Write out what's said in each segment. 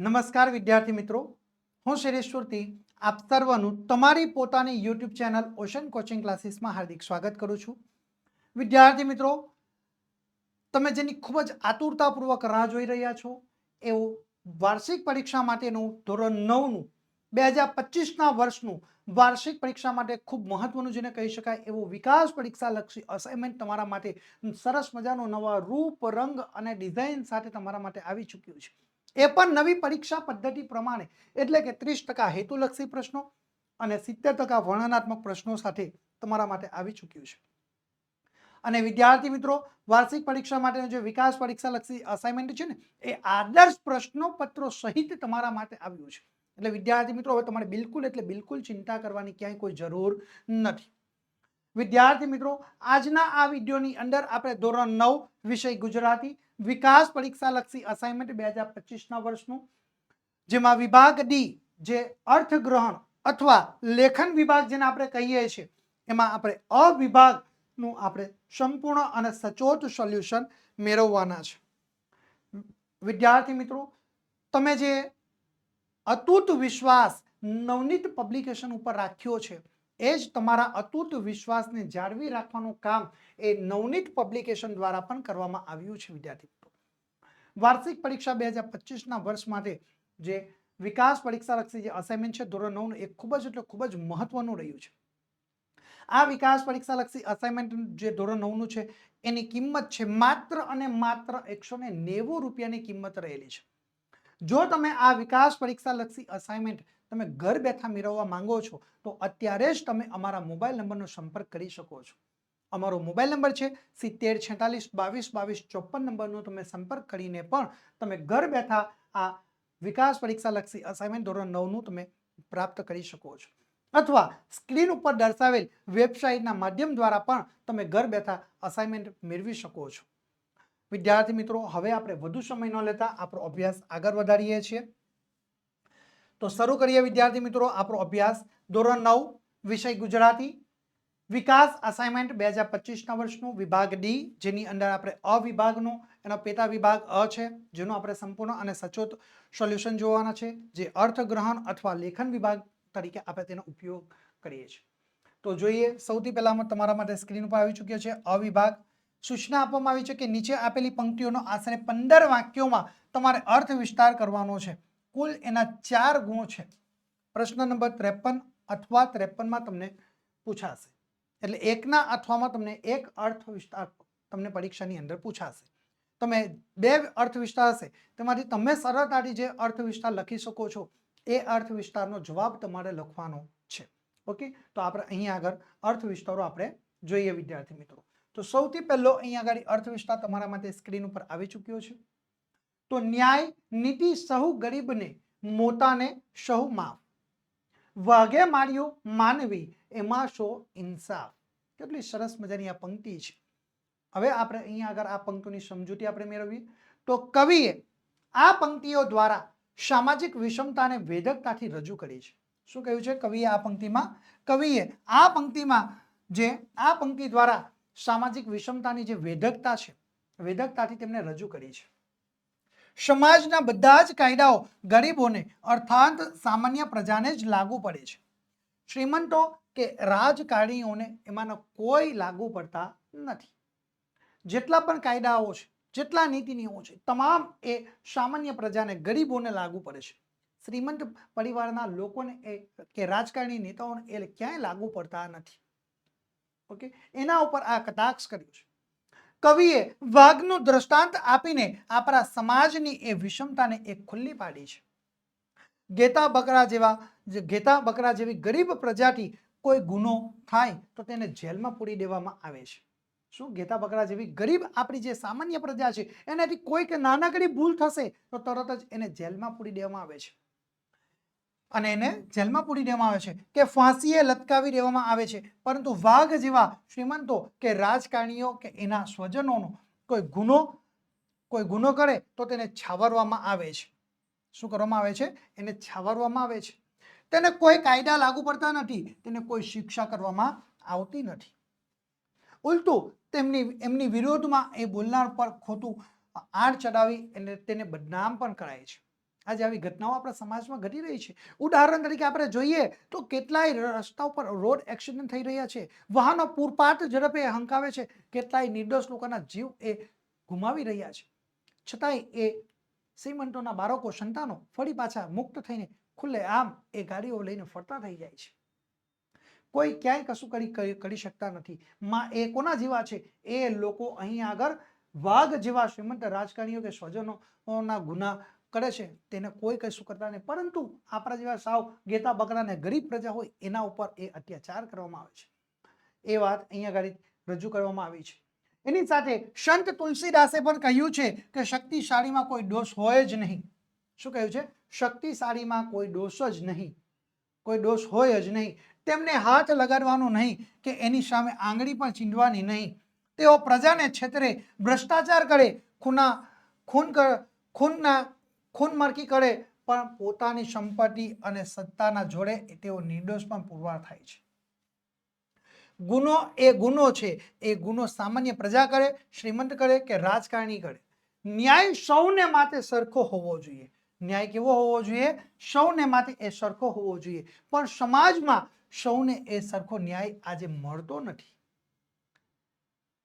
નમસ્કાર વિદ્યાર્થી મિત્રો. હું શૈલેષ સુરતી. આપ સર્વનું તમારી પોતાની યુટ્યુબ ચેનલ ઓશન કોચિંગ ક્લાસીસમાં હાર્દિક સ્વાગત કરું છું. વિદ્યાર્થી મિત્રો, તમે જેની ખૂબ જ આતુરતાપૂર્વક રાહ જોઈ રહ્યા છો, એવું વાર્ષિક પરીક્ષા માટેનું ધોરણ નવનું, બે હજાર પચીસના વર્ષનું વાર્ષિક પરીક્ષા માટે ખૂબ મહત્વનું જેને કહી શકાય, એવું વિકાસ પરીક્ષા લક્ષી અસાઇનમેન્ટ તમારા માટે સરસ મજાનો નવા રૂપ, રંગ અને ડિઝાઇન સાથે તમારા માટે આવી ચૂક્યું છે. એ પણ નવી પરીક્ષા પદ્ધતિ પ્રમાણે. એટલે કે ત્રીસ ટકા હેતુલક્ષી પ્રશ્નો અને સિત્તેર ટકા વર્ણનાત્મક પ્રશ્નો સાથે તમારા માટે આવી ચૂક્યું છે. અને વિદ્યાર્થી મિત્રો, વાર્ષિક પરીક્ષા માટેનો જે વિકાસ પરીક્ષા લક્ષી અસાઇનમેન્ટ છે ને, એ આદર્શ પ્રશ્નોપત્રો સહિત તમારા માટે આવ્યું છે. એટલે વિદ્યાર્થી મિત્રો, હવે તમારે બિલકુલ એટલે બિલકુલ ચિંતા કરવાની ક્યાંય કોઈ જરૂર નથી. વિદ્યાર્થી મિત્રો, આજના આ વિડીયોની અંદર આપણે ધોરણ નવ વિષય ગુજરાતી વિકાસ પરીક્ષા લક્ષી અસાઇનમેન્ટ બે હજાર પચીસના વર્ષનું, જેમાં વિભાગ ડી જે અર્થગ્રહણ અથવા લેખન વિભાગ જેને આપણે કહીએ છીએ, એમાં આપણે અ વિભાગનું આપણે સંપૂર્ણ અને સચોટ સોલ્યુશન મેળવવાના છે. વિદ્યાર્થી મિત્રો, તમે જે અતૂટ વિશ્વાસ નવનીત પબ્લિકેશન ઉપર રાખ્યો છે એ જ તમારા અતૂટ વિશ્વાસને જાળવી રાખવાનું કામ એ નવનીત પબ્લિકેશન દ્વારા પણ કરવામાં આવ્યું છે, વિદ્યાર્થી વાર્ષિક પરીક્ષા બે હજાર પચીસના વર્ષ માટે જે વિકાસ પરીક્ષા લક્ષી જે અસાઇનમેન્ટ છે, ધોરણ નવનું, એ ખૂબ જ એટલે ખૂબ જ મહત્વનું રહ્યું છે. આ વિકાસ પરીક્ષા લક્ષી અસાઇનમેન્ટ જે ધોરણ નવનું છે, એની કિંમત છે માત્ર અને માત્ર એકસો ને નેવું રૂપિયાની કિંમત રહેલી છે. જો તમે આ વિકાસ પરીક્ષા લક્ષી અસાઇનમેન્ટ તમે ઘર બેઠા મેળવવા માંગો છો, તો અત્યારે જ તમે અમારા મોબાઈલ નંબરનો સંપર્ક કરી શકો છો. અમારો મોબાઈલ નંબર છે સિત્તેર, છેતાલીસ, બાવીસ બાવીસ, ચોપન નંબરનો તમે સંપર્ક કરીને પણ તમે ઘર બેઠા આ વિકાસ પરીક્ષા લક્ષી અસાઇનમેન્ટ ધોરણ નવનું તમે પ્રાપ્ત કરી શકો છો. અથવા સ્ક્રીન ઉપર દર્શાવેલ વેબસાઇટના માધ્યમ દ્વારા પણ તમે ઘર બેઠા અસાઇનમેન્ટ મેળવી શકો છો. વિદ્યાર્થી મિત્રો, હવે આપણે વધુ સમય ન લેતા આપણો અભ્યાસ આગળ વધારીએ છીએ. તો શરૂ કરીએ વિદ્યાર્થી મિત્રો આપણો અભ્યાસ. ધોરણ નવ, વિષય ગુજરાતી. વિકાસ અસાઇનમેન્ટ બે હજાર પચીસના વર્ષનું વિભાગ ડી જેની અંદર આપણે અ વિભાગનું એનો પેટા વિભાગ અ છે, જેનું આપણે સંપૂર્ણ અને સચોટ સોલ્યુશન જોવાના છે, જે અર્થગ્રહણ અથવા લેખન વિભાગ તરીકે આપણે તેનો ઉપયોગ કરીએ છીએ. તો જોઈએ, સૌથી પહેલાં તમારા માટે સ્ક્રીન ઉપર આવી ચૂક્યો છે, અ વિભાગ. સૂચના આપવામાં આવી છે કે નીચે આપેલી પંક્તિઓનો આશરે પંદર વાક્યોમાં તમારે અર્થ વિસ્તાર કરવાનો છે. કુલ એના ચાર ગુણો છે. પ્રશ્ન નંબર ત્રેપન અથવા ત્રેપનમાં તમને પૂછાશે. એટલે એકના અથવામાં તમને એક અર્થ વિસ્તાર તમને પરીક્ષાની અંદર પૂછાશે. તમે બે અર્થ વિસ્તાર હશે, તેમાંથી તમે સરળતાથી જે અર્થ વિસ્તાર લખી શકો છો, એ અર્થ વિસ્તારનો જવાબ તમારે લખવાનો છે. ઓકે? તો આપણે અહીંયા આગળ અર્થ વિસ્તારો આપણે જોઈએ, વિદ્યાર્થી મિત્રો. તો સૌથી પહેલો અહીંયા આગળ અર્થ વિસ્તાર તમારા માટે સ્ક્રીન ઉપર આવી ચૂક્યો છે. તો ન્યાય નીતિ સહુ ગરીબને, મોટાને સહુ માફ. વાઘે માર્યું માનવી, એમાં શો ઇન્સાફ. કેટલી સરસ મજાની આ પંક્તિ છે. હવે આપણે અહીંયા આગળ આ પંક્તિની સમજૂતી આપણે મેળવીએ. તો કવિએ આ પંક્તિઓ દ્વારા સામાજિક વિષમતાને વેધકતાથી રજૂ કરી છે. શું કહ્યું છે કવિએ આ પંક્તિમાં? કવિએ આ પંક્તિમાં જે, આ પંક્તિ દ્વારા સામાજિક વિષમતાની જે વેધકતા છે, વેધકતાથી તેમને રજૂ કરી છે. સમાજના બધા જ કાયદાઓ ગરીબોને, અર્થાત સામાન્ય પ્રજાને જ લાગુ પડે છે. શ્રીમંતો કે રાજકારણીઓને એમાંનો કોઈ લાગુ પડતા નથી. જેટલા પણ કાયદાઓ છે, જેટલા નીતિ નિયમો છે, તમામ એ સામાન્ય પ્રજાને, ગરીબોને લાગુ પડે છે. શ્રીમંત પરિવારના લોકોને એ કે રાજકારણી નેતાઓને એ ક્યાંય લાગુ પડતા નથી. ઓકે? એના ઉપર આ કટાક્ષ કર્યું છે. કવિએ વાઘનું દ્રષ્ટાંત આપીને આપણા સમાજની એ વિષમતાને એ ખુલ્લી પાડી છે. ગેતા બકરા જેવા ગેતા બકરા જેવી ગરીબ પ્રજાથી કોઈ ગુનો થાય તો તેને જેલમાં પૂરી દેવામાં આવે છે. શું ગેતા બકરા જેવી ગરીબ આપણી જે સામાન્ય પ્રજા છે એનાથી કોઈક નાનકડી ભૂલ થશે તો તરત જ એને જેલમાં પૂરી દેવામાં આવે છે. અને એને જેલમાં પૂરી દેવામાં આવે છે, કે ફાંસીએ લટકાવી દેવામાં આવે છે. પરંતુ વાઘ જેવા શ્રીમંતો કે રાજકારણીઓ કે એના સ્વજનોનો કોઈ ગુનો કોઈ ગુનો કરે તો તેને છાવરવામાં આવે છે. શું કરવામાં આવે છે? એને છાવરવામાં આવે છે. તેને કોઈ કાયદા લાગુ પડતા નથી, તેને કોઈ શિક્ષા કરવામાં આવતી નથી. ઉલટું તેમની, એમની વિરોધમાં એ બોલનાર પર ખોટું આડ ચડાવી અને તેને બદનામ પણ કરાય છે. આજે આવી ઘટનાઓ આપણા સમાજમાં ઘટી રહી છે. ઉદાહરણ તરીકે આપણે જોઈએ તો કેટલાય રસ્તા ઉપર રોડ એક્સિડન્ટ થઈ રહ્યા છે. વાહનો પૂરપાટ ઝડપે હંકાવે છે. કેટલાય નિર્દોષ લોકોના જીવ એ ગુમાવી રહ્યા છે. છતાંય એ શ્રીમંતોના બાળકો, સંતાનો ફરી પાછા મુક્ત થઈને ખુલ્લે આમ એ ગાડીઓ લઈને ફરતા થઈ જાય છે. કોઈ ક્યાંય કશું કરી, કરી- શકતા નથી. માં એ કોના જેવા છે? એ લોકો અહીં આગળ વાઘ જેવા શ્રીમંત રાજકારણીઓ કે સ્વજનોના ગુના કરે છે, તેને કોઈ કશું કરતા નહીં. પરંતુ આપણા જેવા સાવ ગેતા બકરાને ગરીબ પ્રજા હોય, એના ઉપર એ અત્યાચાર કરવામાં આવે છે. એ વાત અહીંયા આગળ રજૂ કરવામાં આવી છે. એની સાથે સંત તુલસીદાસે પણ કહ્યું છે કે શક્તિશાળીમાં કોઈ દોષ હોય જ નહીં. શું કહ્યું છે? શક્તિશાળીમાં કોઈ દોષ જ નહીં. કોઈ દોષ હોય જ નહીં. તેમને હાથ લગાડવાનો નહીં કે એની સામે આંગળી પણ ચીંધવાની નહીં. તેઓ પ્રજાને છેતરે, ભ્રષ્ટાચાર કરે, ખૂના, ખૂન ખૂનના ખૂન મરકી કરે પણ પોતાની સંપત્તિ અને સત્તાના જોડે તેઓ નિર્દોષ પણ પુરવાર થાય છે. ગુનો એ ગુનો છે. એ ગુનો સામાન્ય પ્રજા કરે, શ્રીમંત કરે કે રાજકારણી કરે. ન્યાય સૌને માટે સરખો હોવો જોઈએ. ન્યાય કેવો હોવો જોઈએ? સૌને માટે એ સરખો હોવો જોઈએ. પણ સમાજમાં સૌને એ સરખો ન્યાય આજે મળતો નથી.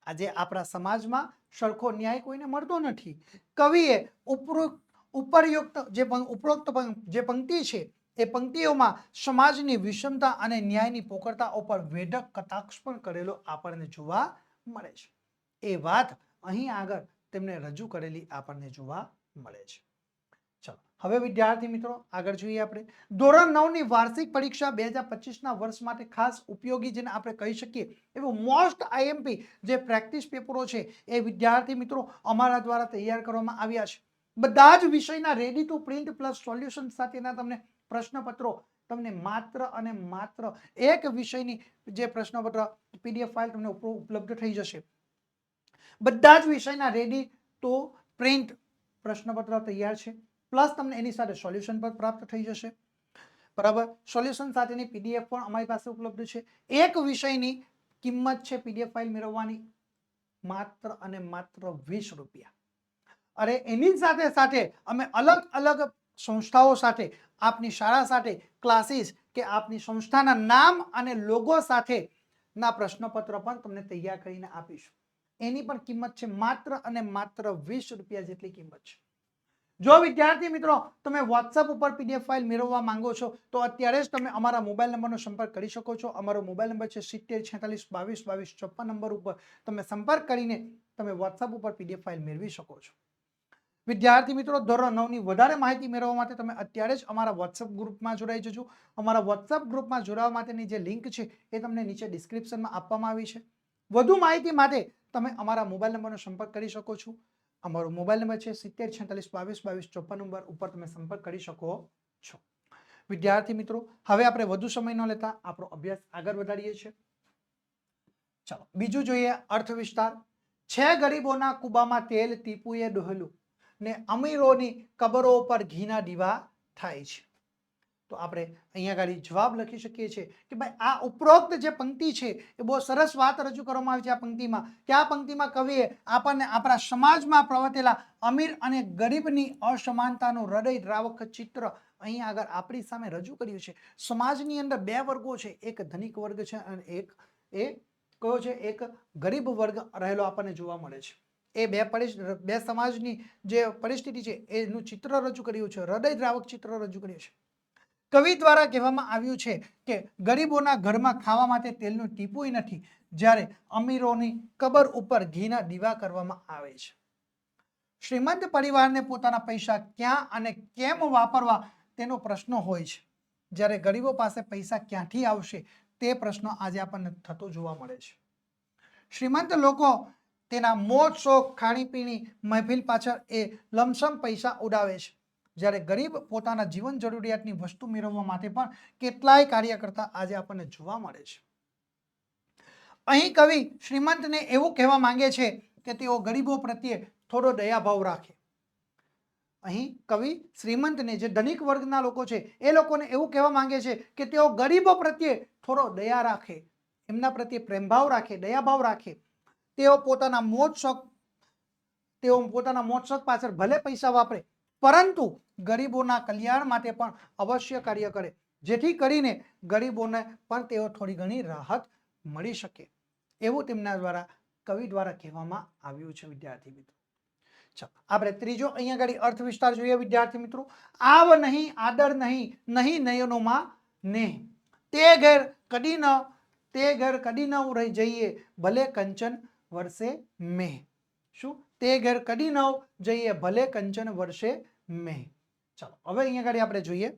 આજે આપણા સમાજમાં સરખો ન્યાય કોઈને મળતો નથી. કવિએ ઉપરોક્ત ઉપરયુક્ત જે ઉપરોક્ત જે પંક્તિ છે, એ પંક્તિઓમાં સમાજની વિષમતા અને ન્યાયની પોકળતા ઉપર વેઢક કટાક્ષ પણ કરેલો આપણને જોવા મળે છે. એ વાત અહીં આગળ તેમણે રજૂ કરેલી આપણને જોવા મળે છે. ચલો, હવે વિદ્યાર્થી મિત્રો આગળ જોઈએ આપણે. ધોરણ નવની વાર્ષિક પરીક્ષા બે હજાર પચીસના વર્ષ માટે ખાસ ઉપયોગી જેને આપણે કહી શકીએ એવું મોસ્ટ આઈએમપી જે પ્રેક્ટિસ પેપરો છે, એ વિદ્યાર્થી મિત્રો અમારા દ્વારા તૈયાર કરવામાં આવ્યા છે. બધા જ વિષયના ready to print plus solution સાથેના તમને પ્રશ્નપત્રો તમને માત્ર અને માત્ર એક વિષયની જે પ્રશ્નપત્ર પીડીએફ ફાઇલ તમને ઉપલબ્ધ થઈ જશે. બધા જ વિષયના રેડી ટુ પ્રિન્ટ પ્રશ્નપત્ર તૈયાર છે. પ્લસ તમને એની સાથે સોલ્યુશન પણ પ્રાપ્ત થઈ જશે. બરાબર? સોલ્યુશન સાથેની પીડીએફ પણ અમારી પાસે ઉપલબ્ધ છે. એક વિષયની કિંમત છે પીડીએફ ફાઇલ મેળવવાની માત્ર અને માત્ર વીસ રૂપિયા. અરે એની સાથે સાથે અમે અલગ અલગ સંસ્થાઓ સાથે, આપની શાળા સાથે ક્લાસીસ કે આપની સંસ્થાના નામ અને લોગો સાથે ના પ્રશ્નપત્ર પણ તમને તૈયાર કરીને આપીશું. એની પણ કિંમત છે માત્ર અને માત્ર વીસ રૂપિયા જેટલી કિંમત છે. જો વિદ્યાર્થી મિત્રો, તમે વોટ્સઅપ ઉપર પીડીએફ ફાઇલ મેળવવા માંગો છો, તો અત્યારે જ તમે અમારા મોબાઈલ નંબરનો સંપર્ક કરી શકો છો. અમારો મોબાઈલ નંબર છે સિત્તેર, છેતાલીસ, બાવીસ બાવીસ ચોપ્પન નંબર ઉપર તમે સંપર્ક કરીને તમે વોટ્સઅપ ઉપર પીડીએફ ફાઇલ મેળવી શકો છો. વિદ્યાર્થી મિત્રો, ધોરણ નવની વધારે માહિતી મેળવવા માટે તમે અત્યારે જ અમારા વોટ્સઅપ ગ્રુપમાં જોડાઈ જજો. અમારા વોટ્સઅપ ગ્રુપમાં જોડાવા માટેની જે લિંક છે એ તમને નીચે ડિસ્ક્રિપ્શનમાં આપવામાં આવી છે. વધુ માહિતી માટે તમે અમારા મોબાઈલ નંબરનો સંપર્ક કરી શકો છો. અમારો મોબાઈલ નંબર છે સિત્તેર છેતાલીસ બાવીસ બાવીસ ચોપન નંબર ઉપર તમે સંપર્ક કરી શકો છો. વિદ્યાર્થી મિત્રો, હવે આપણે વધુ સમય ન લેતા આપણો અભ્યાસ આગળ વધારીએ છીએ. ચાલો, બીજું જોઈએ અર્થ વિસ્તાર છે ગરીબોના કુબામાં તેલ, ટીપુએ ડોહેલું. ને અમીરોની કબરો પર ઘીના દીવા થાય છે. તો આપણે અહીંયા આગળ જવાબ લખી શકીએ છીએ કે ભાઈ, આ ઉપરોક્ત જે પંક્તિ છે એ બહુ સરસ વાત રજૂ કરવામાં આવી છે આ પંક્તિમાં. કે આ પંક્તિમાં કવિએ આપણને આપણા સમાજમાં પ્રવર્તેલા અમીર અને ગરીબની અસમાનતાનું હૃદય દ્રાવક ચિત્ર અહીં આગળ આપણી સામે રજૂ કર્યું છે. સમાજની અંદર બે વર્ગો છે. એક ધનિક વર્ગ છે અને એક, એ કયો છે? એક ગરીબ વર્ગ રહેલો આપણને જોવા મળે છે. એ બે બે સમાજની જે પરિસ્થિતિ છે, એનું ચિત્ર રજૂ કર્યું છે, હૃદય દ્રાવક ચિત્ર રજૂ કર્યું છે. કવિ દ્વારા કહેવામાં આવ્યું છે કે ગરીબોના ઘરમાં ખાવા માટે તેલનું ટીપું નથી, જ્યારે અમીરોની કબર ઉપર ઘીના દીવા કરવામાં આવે છે. શ્રીમંત પરિવારને પોતાના પૈસા ક્યાં અને કેમ વાપરવા તેનો પ્રશ્ન હોય છે. જ્યારે ગરીબો પાસે પૈસા ક્યાંથી આવશે તે પ્રશ્ન આજે આપણને થતો જોવા મળે છે. શ્રીમંત લોકો તેના મોજ શોખ ખાણીપીણી, મહેફિલ પાછળ એ લમસમ પૈસા ઉડાવે છે. જ્યારે ગરીબ પોતાના જીવન જરૂરિયાતની વસ્તુ મેળવવા માટે પણ કેટલાય કાર્ય કરતા આજે આપણને જોવા મળે છે. અહીં કવિ શ્રીમંતને એવું કહેવા માંગે છે કે તેઓ ગરીબો પ્રત્યે થોડો દયાભાવ રાખે. અહીં કવિ શ્રીમંતને જે ધનિક વર્ગના લોકો છે, એ લોકોને એવું કહેવા માંગે છે કે તેઓ ગરીબો પ્રત્યે થોડો દયા રાખે. એમના પ્રત્યે પ્રેમભાવ રાખે, દયાભાવ રાખે. તેઓ પોતાના મોજ શોખ તેઓ પોતાના મોજ શોખ પાછળ ભલે પૈસા વાપરે, પરંતુ ગરીબોના કલ્યાણ માટે પણ અવશ્ય કાર્ય કરે. જેથી કરીને ગરીબોને પણ તેઓ થોડી ઘણી રાહત મળી શકે. એવું તેમના દ્વારા, કવિ દ્વારા કહેવામાં આવ્યું છે, વિદ્યાર્થી મિત્રો. આપણે ત્રીજો અહીંયા આગળ અર્થ વિસ્તાર જોઈએ, વિદ્યાર્થી મિત્રો. આવ નહીં, આદર નહીં નહીં નયનોમાં નેહ. તે ઘેર કદી ન તે ઘેર કદી ન રહી જઈએ, ભલે કંચન વર્ષે મેહ શું? તે ઘેર કદી ન જઈએ ભલે કંચન વર્ષે મેહ ચાલો, હવે અહીંયા આગળ આપણે જોઈએ.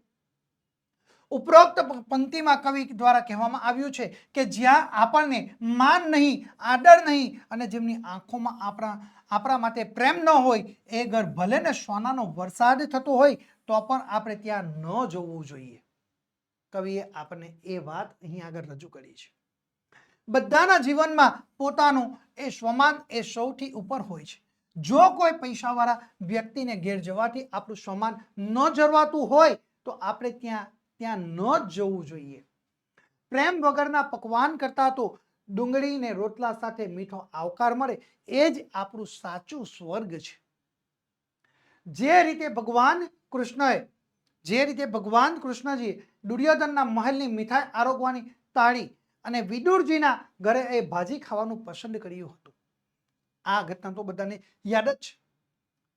ઉપરોક્ત પંક્તિમાં કવિ દ્વારા કહેવામાં આવ્યું છે કે જ્યાં આપણને માન નહીં, આદર નહીં અને જેમની આંખોમાં આપણા આપણા માટે પ્રેમ ન હોય, એ ઘર ભલે ને સોનાનો વરસાદ થતો હોય, તો પણ આપણે ત્યાં ન જવું જોઈએ. કવિએ આપણને એ વાત અહીં આગળ રજૂ કરી છે. બધાના જીવનમાં પોતાનું એ સ્વમાન એ સૌથી ઉપર હોય છે. જો કોઈ પૈસાવાળા વ્યક્તિને ઘેર જવાથી આપણું સ્વમાન ન જરવાતું હોય, તો આપણે ત્યાં ત્યાં ન જવું જોઈએ. પ્રેમ વગરના પકવાન કરતા તો ડુંગળીને રોટલા સાથે મીઠો આવકાર મળે, એ જ આપણું સાચું સ્વર્ગ છે. જે રીતે ભગવાન કૃષ્ણએ, જે રીતે ભગવાન કૃષ્ણજીએ દુર્યોધનના મહેલની મીઠાઈ આરોગવાની તાળી અને વિદુરજીના ઘરે એ ભાજી ખાવાનું પસંદ કર્યું હતું. આ ઘટના તો બધાને યાદ જ છે.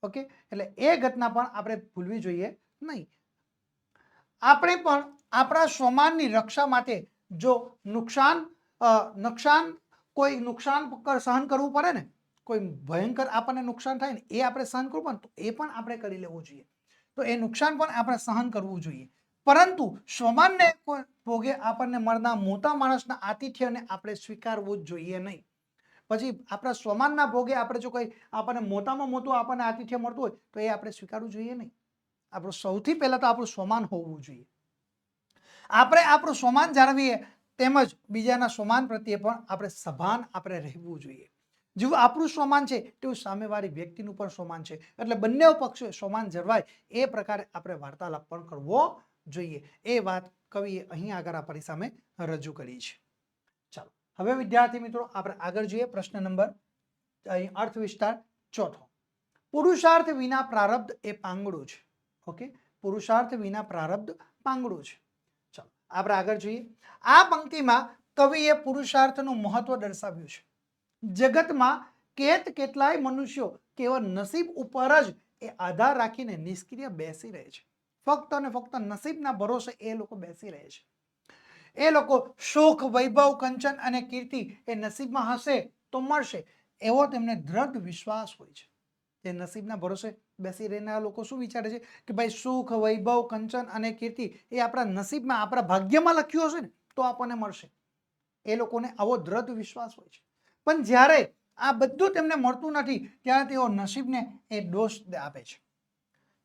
ઓકે? એટલે એ ઘટના પણ આપણે ભૂલવી જોઈએ નહીં. આપણે પણ આપણા સ્વમાનની રક્ષા માટે જો નુકસાન નુકસાન, કોઈ નુકસાન સહન કરવું પડે ને, કોઈ ભયંકર આપણને નુકસાન થાય ને, એ આપણે સહન કરવું પડે તો એ પણ આપણે કરી લેવું જોઈએ. તો એ નુકસાન પણ આપણે સહન કરવું જોઈએ. પરંતુ સ્વમાનને ભોગે આપણને મળનાર મોટા માણસના આતિથ્યને આપણે સ્વીકારવું જ જોઈએ નહીં. પછી આપણા સ્વમાનના ભોગે આપણે જો કંઈ આપણને મોટામાં મોટું આપણને આતિથ્ય મળતું હોય, તો એ આપણે સ્વીકારવું જોઈએ નહીં. આપણું સૌથી પહેલાં તો આપણું સ્વમાન હોવું જોઈએ. આપણે આપણું સ્વમાન જાળવીએ તેમજ બીજાના સ્વમાન પ્રત્યે પણ આપણે સભાન આપણે રહેવું જોઈએ. જેવું આપણું સ્વમાન છે તેવું સામેવાળી વ્યક્તિનું પણ સ્વમાન છે. એટલે બંને પક્ષોએ સ્વમાન જળવાય એ પ્રકારે આપણે વાર્તાલાપ પણ કરવો જોઈએ. એ વાત કવિએ અહીં આગળ આપણી સામે રજૂ કરી છે. ચાલો. હવે વિદ્યાર્થી મિત્રો, આપણે આગળ જોઈએ. પ્રશ્ન નંબર અર્થ વિસ્તાર ચોથો. પુરુષાર્થ વિના પ્રારબ્ધ એ પાંગડું છે. ઓકે? પુરુષાર્થ વિના પ્રારબ્ધ પાંગડું છે. ચાલો. આપણે આગળ જોઈએ. આ પંક્તિમાં કવિએ પુરુષાર્થનું મહત્વ દર્શાવ્યું છે. જગતમાં કેત કેટલાય મનુષ્યો કેવળ નસીબ ઉપર જ એ આધાર રાખીને નિષ્ક્રિય બેસી રહે છે. ફક્ત અને ફક્ત નસીબના ભરોસે એ લોકો બેસી રહે છે. એ લોકો શોખ વૈભવ, કંચન અને કીર્તિ એ નસીબમાં હશે તો મળશે. એવો તેમને દ્રઢ વિશ્વાસ હોય છે. તે નસીબના ભરોસે બેસી રહેનારા લોકો શું વિચારે છે? કે ભાઈ સુખ વૈભવ, કંચન અને કીર્તિ એ આપણા નસીબમાં, આપણા ભાગ્યમાં લખ્યું હશે ને, તો આપણને મળશે. એ લોકોને આવો દ્રઢ વિશ્વાસ હોય છે. પણ જ્યારે આ બધું તેમને મળતું નથી, ત્યારે તેઓ નસીબને એ દોષ આપે છે.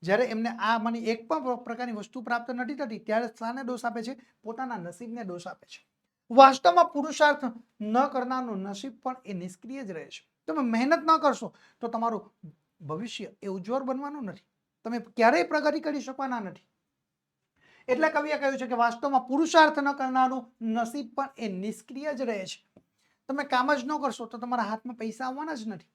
જ્યારે એમને આ મને એક પણ પ્રકારની વસ્તુ પ્રાપ્ત નથી થતી, ત્યારે શાને દોષ આપે છે? પોતાના નસીબને દોષ આપે છે. વાસ્તવમાં પુરુષાર્થ ન કરનારનું નસીબ પણ એ નિષ્ક્રિય જ રહે છે. તમે મહેનત ન કરશો તો તમારું ભવિષ્ય એ ઉજ્જવળ બનવાનું નથી. તમે ક્યારેય પ્રગતિ કરી શકવાના નથી. એટલે કવિએ કહ્યું છે કે વાસ્તવમાં પુરુષાર્થ ન કરનારનું નસીબ પણ એ નિષ્ક્રિય જ રહે છે. તમે કામ જ ન કરશો તો તમારા હાથમાં પૈસા આવવાના જ નથી.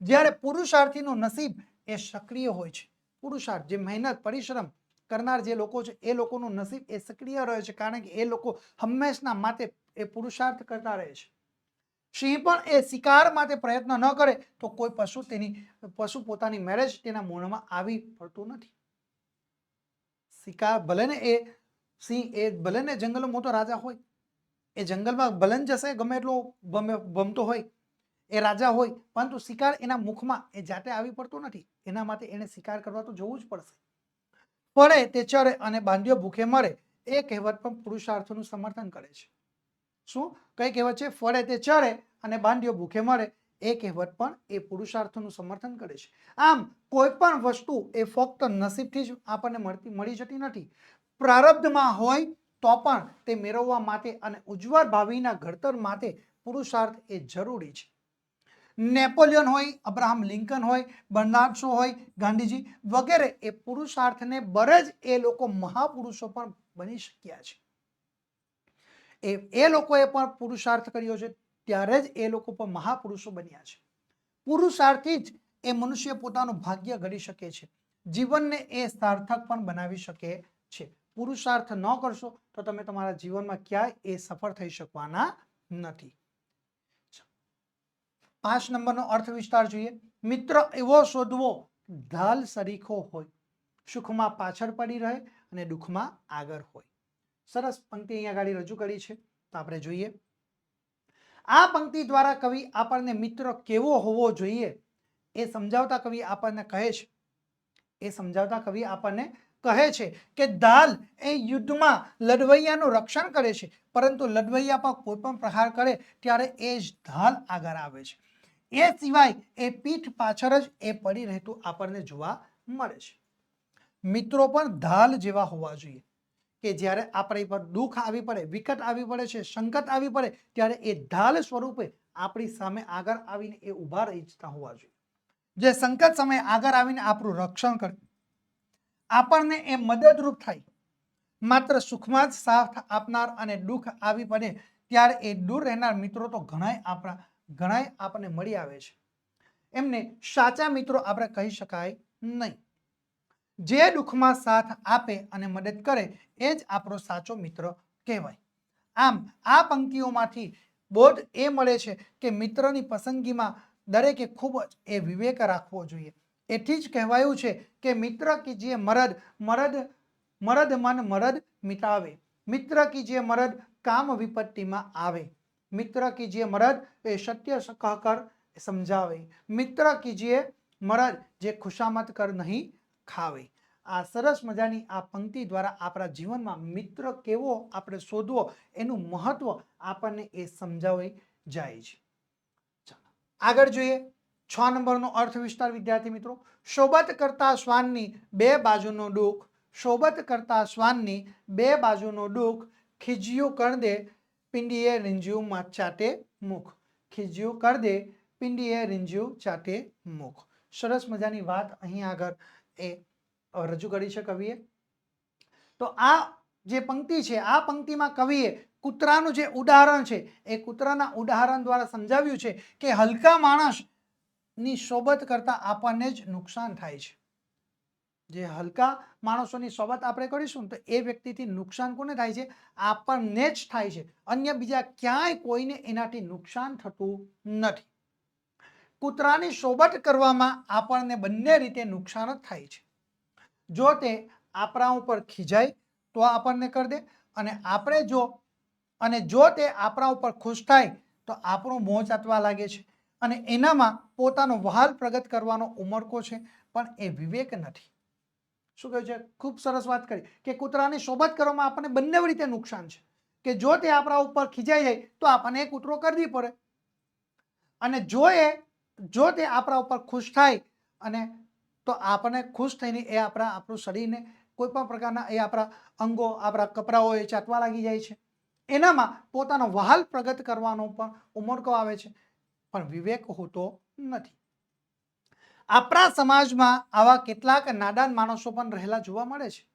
જ્યારે પુરુષાર્થીનું નસીબ એ સક્રિય હોય છે. પુરુષાર્થ, જે મહેનત, પરિશ્રમ કરનાર જે લોકો છે, એ લોકોનું નસીબ એ સક્રિય રહે છે. કારણ કે એ લોકો હંમેશના માટે એ પુરુષાર્થ કરતા રહે છે. સિંહ પણ એ શિકાર માટે પ્રયત્ન ન કરે તો કોઈ પશુ તેની, પશુ પોતાની મેરેજ તેના મૂળમાં આવી પડતું નથી. શિકાર ભલે ને એ સિંહ, એ ભલે ને જંગલનો મોટો રાજા હોય, એ જંગલમાં ભલે જશે, ગમે એટલો ભમતો હોય એ રાજા હોય, પરંતુ શિકાર એના મુખમાં એ જાતે આવી પડતો નથી. એના માટે એને શિકાર કરવા તો જવું જ પડશે. પડે તે ચરે અને બાંધ્યો ભૂખે મરે, એ કહેવત પણ પુરુષાર્થનું સમર્થન કરે છે. શું? કઈ કહેવત છે? ફળે તે ચરે અને બાંધ્યો ભૂખે મરે, એ કહેવત પણ એ પુરુષાર્થનું સમર્થન કરે છે. આમ, કોઈ પણ વસ્તુ એ ફક્ત નસીબથી જ આપણને મળતી, મળી જતી નથી. પ્રારબ્ધમાં હોય તો પણ તે મેળવવા માટે અને ઉજ્જવળ ભાવિના ઘડતર માટે પુરુષાર્થ એ જરૂરી છે. નેપોલિયન હોય, અબ્રાહમ લિંકન હોય બર્નાર્ડ હોય, ગાંધીજી વગેરે એ પુરુષાર્થને બરે જ એ લોકો મહાપુરુષો પણ બની શક્યા છે. એ એ લોકોએ પણ પુરુષાર્થ કર્યો છે, ત્યારે જ એ લોકો પણ મહાપુરુષો બન્યા છે. પુરુષાર્થી જ એ મનુષ્ય પોતાનું ભાગ્ય ઘડી શકે છે. જીવનને એ સાર્થક પણ બનાવી શકે છે. પુરુષાર્થ ન કરશો તો તમે તમારા જીવનમાં ક્યાંય એ સફળ થઈ શકવાના નથી. પાંચ નંબરનો અર્થ વિસ્તાર જોઈએ. મિત્ર, એવો શોધવો, ઢાલ સરીખો હોય. સુખમાં પાછળ પડી રહે અને દુઃખમાં આગળ હોય. સરસ પંક્તિ અહીંયા ગાડી રજૂ કરી છે. તો આપણે જોઈએ. આ પંક્તિ દ્વારા કવિ આપણને મિત્ર કેવો હોવો જોઈએ એ સમજાવતા કવિ આપણને કહે છે. એ સમજાવતા કવિ આપણને કહે છે કે દાલ એ યુદ્ધમાં લડવૈયાનું રક્ષણ કરે છે. પરંતુ લડવૈયા પર કોઈ પણ પ્રહાર કરે, ત્યારે એ જ ઢાલ આગળ આવે છે. એ સિવાય એ પીઠ પાછળ જ એ પડી રહેતું આપણને જોવા મળે છે. મિત્રો પણ ઢાલ જેવા હોવા જોઈએ કે જ્યારે આપણી પર દુઃખ આવી પડે, વિકટ આવી પડે છે, સંકટ આવી પડે, ત્યારે એ ઢાલ સ્વરૂપે આપણી સામે આગળ આવીને એ ઊભા રહી જતા હોવા જોઈએ. જે સંકટ સમયે આગળ આવીને આપણું રક્ષણ કરે, આપણને એ મદદરૂપ થાય. માત્ર સુખમાં જ સાથ આપનાર અને દુઃખ આવી પડે, ત્યારે એ દૂર રહેનાર મિત્રો તો ઘણાય આપણા ઘણાય આપણને મળી આવે છે. એમને સાચા મિત્રો આપણે કહી શકાય નહીં. જે દુઃખમાં સાથ આપે અને મદદ કરે, એ જ આપણો સાચો મિત્ર કહેવાય. આમ, આ પંક્તિઓમાંથી બોધ એ મળે છે કે મિત્રની પસંદગીમાં દરેકે ખૂબ જ એ વિવેક રાખવો જોઈએ. એથી જ કહેવાયું છે કે મિત્ર કીજીએ મરદ મરદ મરદ મન મરદ મિટાવે. મિત્ર કીજીએ મરદ કામ વિપત્તિમાં આવે. મિત્ર કીજીએ મરદ, એ સત્ય કહકર સમજાવે. મિત્ર કીજીએ મરદ, જે ખુશામત કર નહીં ખાવે. આ સરસ મજાની આ પંક્તિ દ્વારા આપણા જીવનમાં મિત્ર કેવો આપણે શોધવો, એનું મહત્વ આપણને એ સમજાવી જાય છે. આગળ જોઈએ. છ નંબરનો અર્થ વિસ્તાર, વિદ્યાર્થી મિત્રો. શોબત કરતા શ્વાનની બે બાજુનો દુઃખ શોબત કરતા શ્વાનની બે બાજુનો દુઃખ ખીજ્યું કર દે પિંડીએ રીંજ્યું ચાટે મુખ. ખીજ્યું કર દે પિંડીએ રીંજ્યું ચાટે મુખ. સરસ મજાની વાત અહીં આગળ એ રજૂ કરી છે કવિએ. તો આ જે પંક્તિ છે, આ પંક્તિમાં કવિએ કૂતરાનું જે ઉદાહરણ છે, એ કૂતરાના ઉદાહરણ દ્વારા સમજાવ્યું છે કે હલકા માણસની સોબત કરતા આપણને જ નુકસાન થાય છે. જે હલકા માણસોની સોબત આપણે કરીશું તો એ વ્યક્તિથી નુકસાન કોને થાય છે? આપણને જ થાય છે. અન્ય બીજા ક્યાંય કોઈને એનાથી નુકસાન થતું નથી. કૂતરાની સોબત કરવામાં આપણને બંને રીતે નુકસાન જ થાય છે. જો તે આપણા ઉપર ખીજાય તો આપણને કરી દે અને આપણે જો અને જો તે આપણા ઉપર ખુશ થાય તો આપણું મોં ચાટવા લાગે છે. અને એનામાં પોતાનો વહાલ પ્રગટ કરવાનો ઉમરકો છે, પણ એ વિવેક નથી. શું કહ્યું છે? ખૂબ સરસ વાત કરી કે કૂતરાની સોબત કરવામાં આપણને બંને રીતે નુકસાન છે. કે જો તે આપણા ઉપર ખીજાઈ જાય, તો આપણને એ કૂતરો કરવી પડે. અને જો એ, જો તે આપણા ઉપર ખુશ થાય અને તો આપણને ખુશ થઈને એ આપણા, આપણું શરીરને કોઈ પણ પ્રકારના એ આપણા અંગો, આપણા કપડાઓ એ ચાટવા લાગી જાય છે. એનામાં પોતાનો વહાલ પ્રગટ કરવાનો પણ ઉમળકો આવે છે. પણ વિવેક હોતો નથી. આપણા સમાજમાં આવા કેટલાક નાદાન માણસો પણ રહેલા જોવા મળે છે.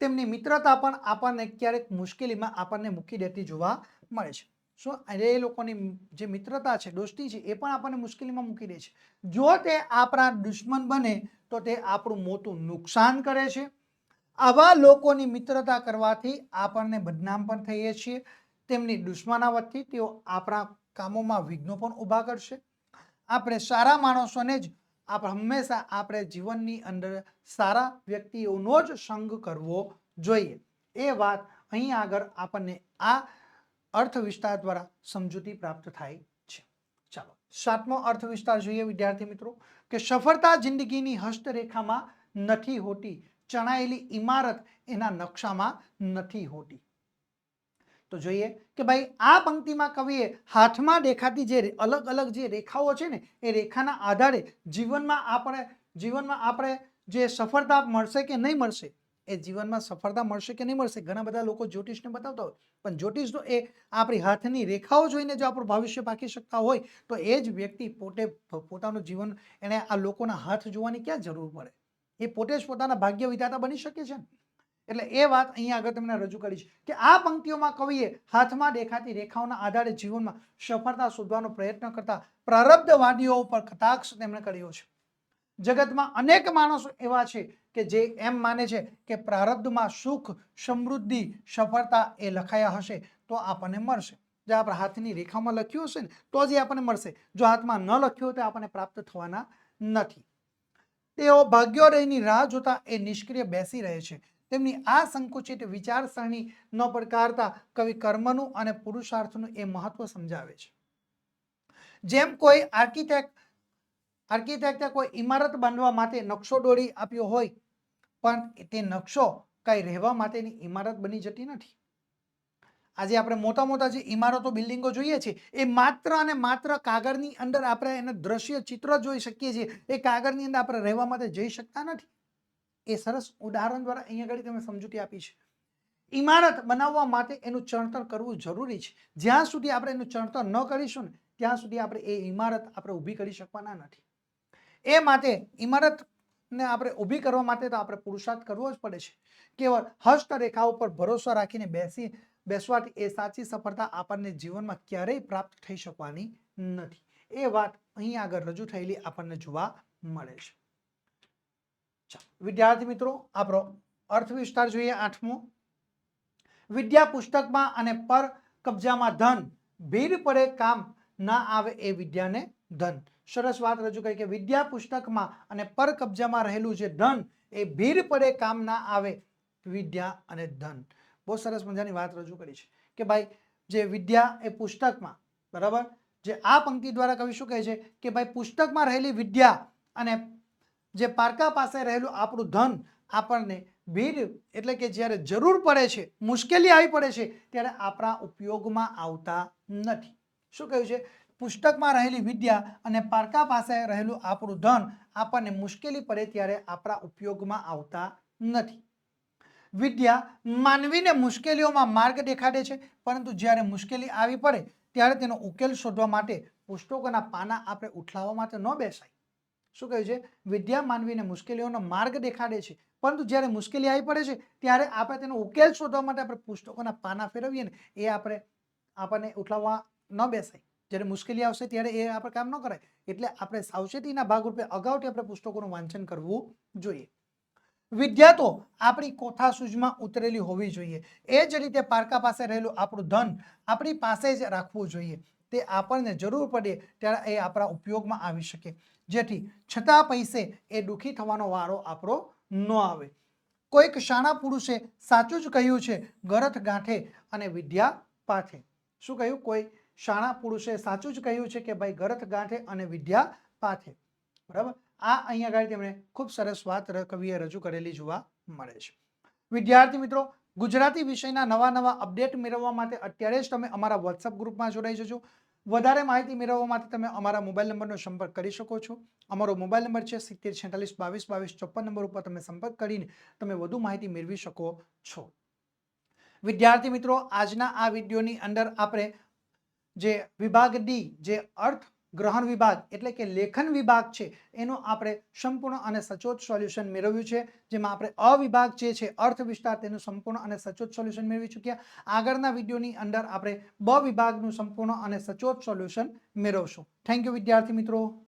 તેમની મિત્રતા પણ આપણને ક્યારેક મુશ્કેલીમાં આપણને મૂકી દેતી જોવા મળે છે. શું એ લોકોની જે મિત્રતા છે, દોસ્તી છે, એ પણ આપણને મુશ્કેલીમાં મૂકી દે છે? જો તે આપણા દુશ્મન બને, તો તે આપણું મોટું નુકસાન કરે છે. આવા લોકોની મિત્રતા કરવાથી આપણને બદનામ પણ થઈએ છીએ. તેમની દુશ્મનાવટથી તેઓ આપણા કામોમાં વિઘ્નો પણ ઊભા કરશે. આપણે સારા માણસોને જ આપણે હંમેશા આપણે જીવનની અંદર સારા વ્યક્તિઓનો જ સંગ કરવો જોઈએ. એ વાત અહીં આગળ આપણને આ અર્થ વિસ્તાર દ્વારા સમજૂતી પ્રાપ્ત થાય છે. ચાલો, સાતમો અર્થ વિસ્તાર જોઈએ વિદ્યાર્થી મિત્રો, કે સફળતા જિંદગીની હસ્તરેખામાં નથી હોતી, ચણાયેલી ઇમારત એના નકશામાં નથી હોતી. તો જોઈએ કે ભાઈ આ પંક્તિમાં કવિએ હાથમાં દેખાતી જે અલગ અલગ જે રેખાઓ છે ને, એ રેખાના આધારે જીવનમાં આપણે જીવનમાં આપણે જે સફળતા મળશે કે નહીં મળશે, એ જીવનમાં સફળતા મળશે કે નહીં મળશે, ઘણા બધા લોકો જ્યોતિષને બતાવતા હોય, પણ જ્યોતિષ તો એ આપણી હાથની રેખાઓ જોઈને જો આપણું ભવિષ્ય પાકી શકતા હોય, તો એ જ વ્યક્તિ પોતે પોતાનું જીવન એને આ લોકોના હાથ જોવાની ક્યાં જરૂર પડે? એ પોતે જ પોતાના ભાગ્ય વિધાતા બની શકે છે ને? એટલે એ વાત અહીંયા આગળ તમને રજૂ કરી છે કે આ પંક્તિઓમાં કવિએ હાથમાં દેખાતી રેખાઓના આધારે જીવનમાં સફળતા શોધવાનો પ્રયત્ન કરતા પ્રારબ્ધવાદીઓ ઉપર કટાક્ષ તેમણે કર્યો છે. જગતમાં અનેક માણસો એવા છે કે જે એમ માને છે કે પ્રારબ્ધમાં સુખ, સમૃદ્ધિ, સફળતા એ લખાયા હશે તો આપણને મળશે. જે આપણા હાથની રેખામાં લખ્યું હશે ને, તો જ એ આપણને મળશે. જો હાથમાં ન લખ્યું તો આપણને પ્રાપ્ત થવાના નથી. તેઓ ભાગ્યોદયની રાહ જોતા એ નિષ્ક્રિય બેસી રહે છે. તેમની આ સંકુચિત વિચારસરણી ન પડકારતા કવિ કર્મનું અને પુરુષાર્થનું એ મહત્વ સમજાવે છે. જેમ કોઈ આર્કિટેક્ટ, આર્કિટેક્ટે કોઈ ઇમારત બાંધવા માટે નકશો દોરી આપ્યો હોય, પણ તે નકશો કઈ રહેવા માટેની ઇમારત બની જતી નથી. આજે આપણે મોટા મોટા જે ઇમારતો, બિલ્ડિંગો જોઈએ છીએ એ માત્ર અને માત્ર કાગળની અંદર આપણે એને દ્રશ્ય ચિત્ર જોઈ શકીએ છીએ. એ કાગળની અંદર આપણે રહેવા માટે જઈ શકતા નથી. એ સરસ ઉદાહરણ દ્વારા અહીંયા આગળ તમે સમજૂતી આપી છે. ઇમારત બનાવવા માટે એનું ચણતર કરવું જરૂરી છે. જ્યાં સુધી આપણે એનું ચણતર ન કરીશું ને, ત્યાં સુધી આપણે એ ઇમારત આપણે ઊભી કરી શકવાના નથી. એ માટે ઇમારતને આપણે ઊભી કરવા માટે તો આપણે પુરુષાર્થ કરવો જ પડે છે. કેવળ હસ્તરેખા ઉપર ભરોસો રાખીને બેસી, બેસવાથી એ સાચી સફળતા આપણને જીવનમાં ક્યારેય પ્રાપ્ત થઈ શકવાની નથી. એ વાત અહીં આગળ રજૂ થયેલી આપણને જોવા મળે છે. વિદ્યાર્થી મિત્રો, આપણો અર્થ વિસ્તાર જોઈએ આઠમો. વિદ્યા પુસ્તકમાં અને પર કબજામાં ધન, ભીડ પડે કામ ના આવે એ વિદ્યાને ધન. સરસ વાત રજૂ કરી કે વિદ્યા પુસ્તકમાં અને પર કબજામાં રહેલું જે ધન, એ ભીડ પડે કામ ના આવે વિદ્યા અને ધન. બહુ સરસ મજાની વાત રજૂ કરી છે કે ભાઈ, જે વિદ્યા એ પુસ્તકમાં, બરાબર? જે આ પંક્તિ દ્વારા કવિ શું કહે છે? કે ભાઈ, પુસ્તકમાં રહેલી વિદ્યા અને જે પારકા પાસે રહેલું આપણું ધન આપણને ભીડ એટલે કે જ્યારે જરૂર પડે છે, મુશ્કેલી આવી પડે છે, ત્યારે આપણા ઉપયોગમાં આવતા નથી. શું કહ્યું છે? પુસ્તકમાં રહેલી વિદ્યા અને પારકા પાસે રહેલું આપણું ધન આપણને મુશ્કેલી પડે ત્યારે આપણા ઉપયોગમાં આવતા નથી. વિદ્યા માનવીને મુશ્કેલીઓમાં માર્ગ દેખાડે છે, પરંતુ જ્યારે મુશ્કેલી આવી પડે, ત્યારે તેનો ઉકેલ શોધવા માટે પુસ્તકોના પાના આપણે ઉઠલાવવા માટે ન બેસાય. શું કહ્યું છે? વિદ્યા માનવીને મુશ્કેલીઓનો માર્ગ દેખાડે છે. પરંતુ જ્યારે મુશ્કેલી આવી પડે છે, ત્યારે આપણે તેનો ઉકેલ શોધવા માટે આપણે પુસ્તકોના પાના ફેરવીએ ને, એ આપણે, આપણને ઉઠાવવા ન બેસાય. જ્યારે મુશ્કેલી આવશે ત્યારે એ આપણે કામ ન કરાય. એટલે આપણે સાવચેતીના ભાગરૂપે અગાઉથી આપણે પુસ્તકોનું વાંચન કરવું જોઈએ. વિદ્યા તો આપણી કોઠા સૂઝમાં ઉતરેલી હોવી જોઈએ. એ જ રીતે પારકા પાસે રહેલું આપણું ધન આપણી પાસે જ રાખવું જોઈએ. તે આપણને જરૂર પડે ત્યારે એ આપણા ઉપયોગમાં આવી શકે. જેથી છતાં પૈસે એ દુઃખી થવાનો વારો આપણો ન આવે. કોઈક શાણા પુરુષે સાચું જ કહ્યું છે, ગરથ ગાંઠે અને વિદ્યા પાથે. શું કહ્યું? કોઈ શાણા પુરુષે સાચું જ કહ્યું છે કે ભાઈ ગરથ ગાંઠે અને વિદ્યા પાથે. બરાબર? આ અહીંયા આગળ તેમણે ખૂબ સરસ વાત કવિએ રજૂ કરેલી જોવા મળે છે. વિદ્યાર્થી મિત્રો, ગુજરાતી વિષયના નવા નવા અપડેટ મેળવવા માટે અત્યારે જ તમે અમારા વોટ્સઅપ ગ્રુપમાં જોડાઈ જજો. વધારે માહિતી મેળવવા માટે તમે અમારા મોબાઈલ નંબરનો સંપર્ક કરી શકો છો. અમારો મોબાઈલ નંબર છે સિત્તેર, છેતાલીસ, બાવીસ બાવીસ, ચોપન નંબર ઉપર તમે સંપર્ક કરીને તમે વધુ માહિતી મેળવી શકો છો. વિદ્યાર્થી મિત્રો, આજના આ વિડીયોની અંદર આપણે જે વિભાગ ડી, જે અર્થ ગ્રહણ વિભાગ એટલે કે લેખન વિભાગ છે, એનો આપણે સંપૂર્ણ અને સચોટ સોલ્યુશન મેળવ્યું છે, જેમાં આપણે અ વિભાગ જે છે, અર્થ વિસ્તાર તેનું સંપૂર્ણ અને સચોટ સોલ્યુશન મેળવી ચૂક્યા. આગળના વિડીયોની અંદર આપણે બ વિભાગનું સંપૂર્ણ અને સચોટ સોલ્યુશન મેળવશું. થેન્ક યુ વિદ્યાર્થી મિત્રો.